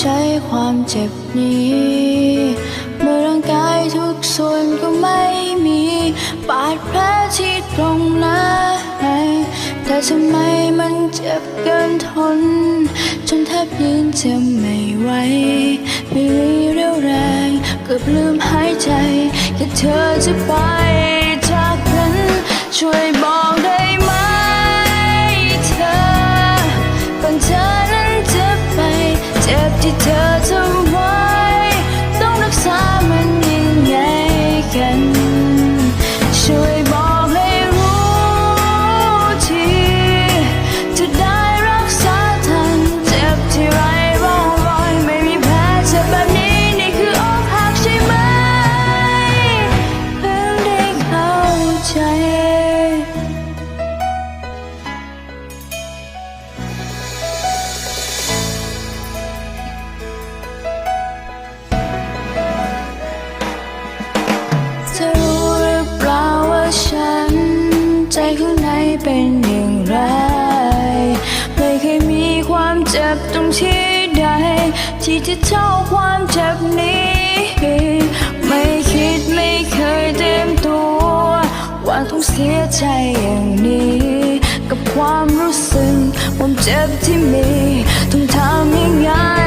ใจความเจ็บนี้ เมื่อร่างกายทุกส่วนก็ไม่มีบาดแผลที่ตรงไหนแต่ทำไมมันเจ็บเกินทน จนแทบยืนจะไม่ไหวไม่รีเรี่ยวแรงเกือบลืมหายใจแค่เธอจะไปจากกันช่วย จ็ ที่จะเท่าความเจ็บนี้ ไม่คิดไม่เคยเตรียมตัว ว่าต้องเสียใจอย่างนี้ กับความรู้สึกความเจ็บที่มี ต้องทำยังไง